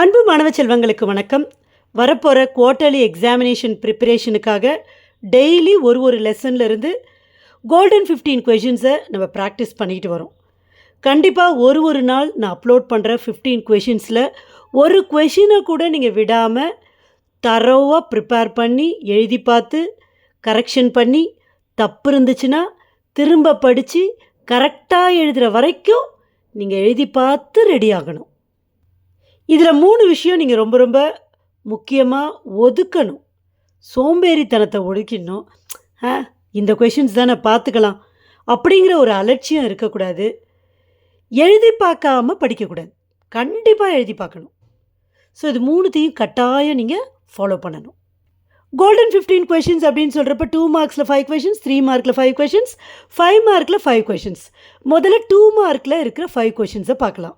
அன்பு மாணவ செல்வங்களுக்கு வணக்கம். வரப்போகிற குவார்ட்டர்லி எக்ஸாமினேஷன் ப்ரிப்பரேஷனுக்காக டெய்லி ஒரு ஒரு லெசன்லேருந்து கோல்டன் ஃபிஃப்டீன் கொஷின்ஸை நம்ம ப்ராக்டிஸ் பண்ணிக்கிட்டு வரோம். கண்டிப்பாக ஒரு ஒரு நாள் நான் அப்லோட் பண்ணுற ஃபிஃப்டீன் கொஷின்ஸில் ஒரு கொஷினை கூட நீங்கள் விடாமல் தரோவாக ப்ரிப்பேர் பண்ணி எழுதி பார்த்து கரெக்ஷன் பண்ணி தப்பு இருந்துச்சுன்னா திரும்ப படித்து கரெக்டாக எழுதுகிற வரைக்கும் நீங்கள் எழுதி பார்த்து ரெடி ஆகணும். இதில் மூணு விஷயம் நீங்கள் ரொம்ப ரொம்ப முக்கியமாக ஒதுக்கணும். சோம்பேறித்தனத்தை ஒதுக்கிடணும் ஆ இந்த கொஷின்ஸ் தானே பார்த்துக்கலாம். அப்படிங்கிற ஒரு அலட்சியம் இருக்கக்கூடாது. எழுதி பார்க்காம படிக்கக்கூடாது. கண்டிப்பாக எழுதி பார்க்கணும். ஸோ இது மூணுத்தையும் கட்டாயம் நீங்கள் ஃபாலோ பண்ணணும். கோல்டன் ஃபிஃப்டீன் கொஷின்ஸ் அப்படின்னு சொல்கிறப்ப டூ மார்க்ஸில் ஃபைவ் கொஷின்ஸ் த்ரீ மார்க்கில் ஃபைவ் கொஷின்ஸ் ஃபைவ் மார்க்கில் ஃபைவ் கொஷின்ஸ் முதல்ல டூ மார்க்கில் இருக்கிற ஃபைவ் கொஷின்ஸை பார்க்கலாம்.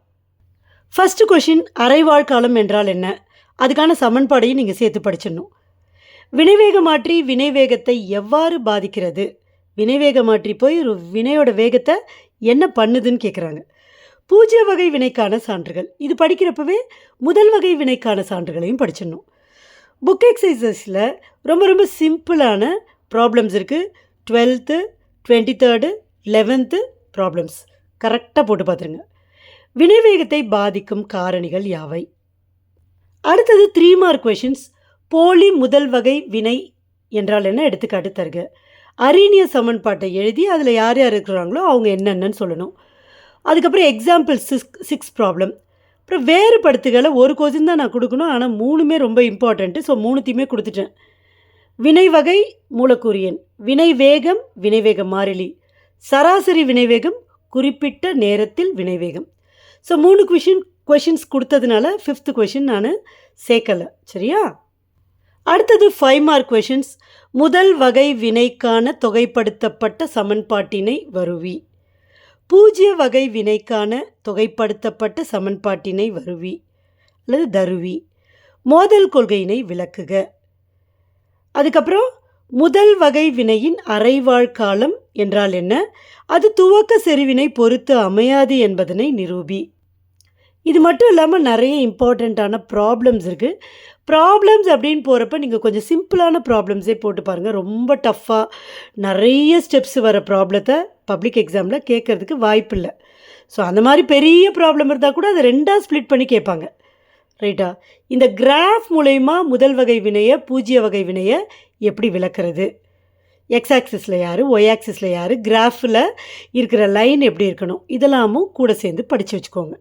ஃபஸ்ட்டு கொஷின் அரைவாழ்காலம் என்றால் என்ன? அதுக்கான சமன்பாடையும் நீங்கள் சேர்த்து படிச்சிடணும். வினைவேக மாற்றி வினைவேகத்தை எவ்வாறு பாதிக்கிறது? வினைவேக மாற்றி போய் ஒரு வினையோட வேகத்தை என்ன பண்ணுதுன்னு கேட்குறாங்க பூஜ்ய வகை வினைக்கான சான்றுகள். இது படிக்கிறப்பவே முதல் வகை வினைக்கான சான்றுகளையும் படிச்சிடணும். புக் எக்ஸசைசஸில் ரொம்ப ரொம்ப சிம்பிளான ப்ராப்ளம்ஸ் இருக்குது twelfth twenty third eleventh problems கரெக்டாக போட்டு பார்த்துருங்க. வினைவேகத்தை பாதிக்கும் காரணிகள் யாவை? அடுத்தது த்ரீ மார்க் கொஷின்ஸ் போலி முதல் வகை வினை என்றால் என்ன? எடுத்துக்காட்டு தருக. அரீனிய சமன்பாட்டை எழுதி அதில் யார் யார் இருக்கிறாங்களோ அவங்க என்னென்னு சொல்லணும். அதுக்கப்புறம் எக்ஸாம்பிள் சிக்ஸ் சிக்ஸ் ப்ராப்ளம் அப்புறம் வேறுபடுத்துகளை ஒரு கொஸ்டின் தான் நான் கொடுக்கணும் ஆனால் மூணுமே ரொம்ப இம்பார்ட்டண்ட்டு ஸோ மூணுத்தையுமே கொடுத்துட்டேன். வினை வகை மூலக்கூறியன் வினை வேகம் வினைவேக மாறிலி. சராசரி வினைவேகம் குறிப்பிட்ட நேரத்தில் வினைவேகம் ஸோ மூணு கொஷின் கொஷின்ஸ் கொடுத்ததுனால ஃபிஃப்த்து கொஷின் நான் சேர்க்கலை. சரியா? அடுத்தது ஃபைவ் மார்க் கொஷின்ஸ் முதல் வகை வினைக்கான தொகைப்படுத்தப்பட்ட சமன்பாட்டினை வருவி. பூஜ்ய வகை வினைக்கான தொகைப்படுத்தப்பட்ட சமன்பாட்டினை வருவி. அல்லது தருவி. மோதல் கொள்கையினை விளக்குக. அதுக்கப்புறம் முதல் வகை வினையின் அரைவாழ்காலம் என்றால் என்ன? அது துவக்க செறிவினை பொறுத்து அமையாது என்பதனை நிரூபி. இது மட்டும் இல்லாமல் நிறைய இம்பார்ட்டண்ட்டான ப்ராப்ளம்ஸ் இருக்குது ப்ராப்ளம்ஸ் அப்படின்னு போகிறப்ப நீங்கள் கொஞ்சம் சிம்பிளான ப்ராப்ளம்ஸே போட்டு பாருங்கள் ரொம்ப டஃப்பாக நிறைய ஸ்டெப்ஸ் வர ப்ராப்ளத்தை பப்ளிக் எக்ஸாமில் கேட்குறதுக்கு வாய்ப்பு இல்லை ஸோ அந்த மாதிரி பெரிய ப்ராப்ளம் இருந்தால் கூட அதை ரெண்டாக ஸ்ப்ளிட் பண்ணி கேட்பாங்க. ரைட்டா? இந்த கிராஃப் மூலயமா முதல் வகை வினையை பூஜ்ய வகை வினையை எப்படி விளக்குறது? எக்ஸ் ஆக்சிஸில் யார் ஒய் ஆக்சிஸில் யார் கிராஃபில் இருக்கிற லைன் எப்படி இருக்கணும்? இதெல்லாமும் கூட சேர்ந்து படித்து வச்சுக்கோங்க.